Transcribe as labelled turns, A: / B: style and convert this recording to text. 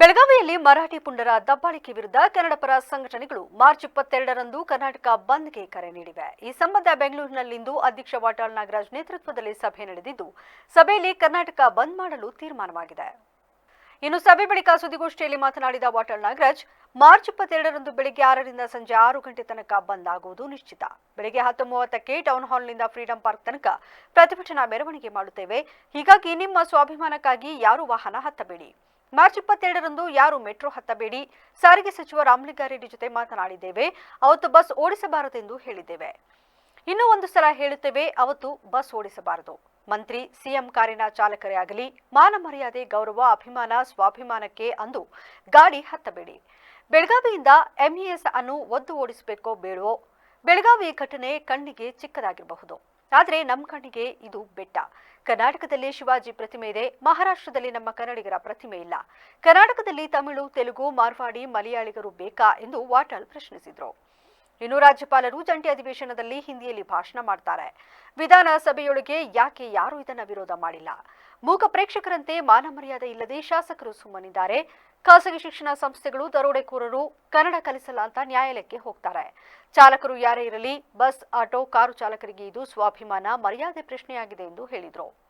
A: ಬೆಳಗಾವಿಯಲ್ಲಿ ಮರಾಠಿ ಪುಂಡರ ದಬ್ಬಾಳಿಕೆ ವಿರುದ್ಧ ಕನ್ನಡ ಪರ ಸಂಘಟನೆಗಳು ಮಾರ್ಚ್ ಇಪ್ಪತ್ತೆರಡರಂದು ಕರ್ನಾಟಕ ಬಂದ್ಗೆ ಕರೆ ನೀಡಿವೆ. ಈ ಸಂಬಂಧ ಬೆಂಗಳೂರಿನಲ್ಲಿಂದು ಅಧ್ಯಕ್ಷ ವಾಟಾಳ್ ನಾಗರಾಜ್ ನೇತೃತ್ವದಲ್ಲಿ ಸಭೆ ನಡೆದಿದ್ದು, ಸಭೆಯಲ್ಲಿ ಕರ್ನಾಟಕ ಬಂದ್ ಮಾಡಲು ತೀರ್ಮಾನವಾಗಿದೆ. ಇನ್ನು ಸಭೆ ಬಳಿಕ ಸುದ್ದಿಗೋಷ್ಠಿಯಲ್ಲಿ ಮಾತನಾಡಿದ ವಾಟಾಳ್ ನಾಗರಾಜ್, ಮಾರ್ಚ್ ಇಪ್ಪತ್ತೆರಡರಂದು ಬೆಳಗ್ಗೆ ಆರರಿಂದ ಸಂಜೆ ಆರು ಗಂಟೆ ತನಕ ಬಂದ್ ಆಗುವುದು ನಿಶ್ಚಿತ. ಬೆಳಗ್ಗೆ ಹತ್ತು ಮೂವತ್ತಕ್ಕೆ ಟೌನ್ ಹಾಲ್ನಿಂದ ಫ್ರೀಡಂ ಪಾರ್ಕ್ ತನಕ ಪ್ರತಿಭಟನಾ ಮೆರವಣಿಗೆ ಮಾಡುತ್ತೇವೆ. ಹೀಗಾಗಿ ನಿಮ್ಮ ಸ್ವಾಭಿಮಾನಕ್ಕಾಗಿ ಯಾರು ವಾಹನ ಹತ್ತಬೇಡಿ. ಮಾರ್ಚ್ ಇಪ್ಪತ್ತೆರಡರಂದು ಯಾರು ಮೆಟ್ರೋ ಹತ್ತಬೇಡಿ? ಸಾರಿಗೆ ಸಚಿವ ರಾಮಲಿಂಗಾರೆಡ್ಡಿ ಜೊತೆ ಮಾತನಾಡಿದ್ದೇವೆ. ಅವತ್ತು ಬಸ್ ಓಡಿಸಬಾರದೆಂದು ಹೇಳಿದ್ದೇವೆ. ಇನ್ನೂ ಒಂದು ಸಲ ಹೇಳುತ್ತೇವೆ, ಅವತ್ತು ಬಸ್ ಓಡಿಸಬಾರದು. ಮಂತ್ರಿ, ಸಿಎಂ ಕಾರಿನ ಚಾಲಕರೇ ಆಗಲಿ, ಮಾನ ಮರ್ಯಾದೆ, ಗೌರವ, ಅಭಿಮಾನ, ಸ್ವಾಭಿಮಾನಕ್ಕೆ ಅಂದು ಗಾಡಿ ಹತ್ತಬೇಡಿ. ಬೆಳಗಾವಿಯಿಂದ ಎಂಇಎಸ್ ಅನ್ನು ಒದ್ದು ಓಡಿಸಬೇಕೋ ಬೇಡವೋ? ಬೆಳಗಾವಿ ಘಟನೆ ಕಣ್ಣಿಗೆ ಚಿಕ್ಕದಾಗಿರಬಹುದು. ಆದರೆ ನಮ್ಮ ಕಣ್ಣಿಗೆ ಇದು ಬೆಟ್ಟ. ಕರ್ನಾಟಕದಲ್ಲಿ ಶಿವಾಜಿ ಪ್ರತಿಮೆ ಇದೆ, ಮಹಾರಾಷ್ಟ್ರದಲ್ಲಿ ನಮ್ಮ ಕನ್ನಡಿಗರ ಪ್ರತಿಮೆ ಇಲ್ಲ. ಕರ್ನಾಟಕದಲ್ಲಿ ತಮಿಳು, ತೆಲುಗು, ಮಾರ್ವಾಡಿ, ಮಲಯಾಳಿಗರು ಬೇಕಾ ಎಂದು ವಾಟಾಳ್ ಪ್ರಶ್ನಿಸಿದರು. ಇನ್ನು ರಾಜ್ಯಪಾಲರು ಜಂಟಿ ಅಧಿವೇಶನದಲ್ಲಿ ಹಿಂದಿಯಲ್ಲಿ ಭಾಷಣ ಮಾಡ್ತಾರೆ. ವಿಧಾನಸಭೆಯೊಳಗೆ ಯಾಕೆ ಯಾರೂ ಇದನ್ನ ವಿರೋಧ ಮಾಡಿಲ್ಲ? ಮೂಕ ಪ್ರೇಕ್ಷಕರಂತೆ ಮಾನ ಮರ್ಯಾದೆ ಇಲ್ಲದೆ ಶಾಸಕರು ಸುಮ್ಮನಿದ್ದಾರೆ. ಖಾಸಗಿ ಶಿಕ್ಷಣ ಸಂಸ್ಥೆಗಳು ದರೋಡೆಕೋರರು ಕನ್ನಡ ಕಲಿಸಲ್ಲ ಅಂತ ನ್ಯಾಯಾಲಯಕ್ಕೆ ಹೋಗ್ತಾರೆ. ಚಾಲಕರು ಯಾರೇ ಇರಲಿ, ಬಸ್, ಆಟೋ, ಕಾರು ಚಾಲಕರಿಗೆ ಇದು ಸ್ವಾಭಿಮಾನ ಮರ್ಯಾದೆ ಪ್ರಶ್ನೆಯಾಗಿದೆ ಎಂದು ಹೇಳಿದರು.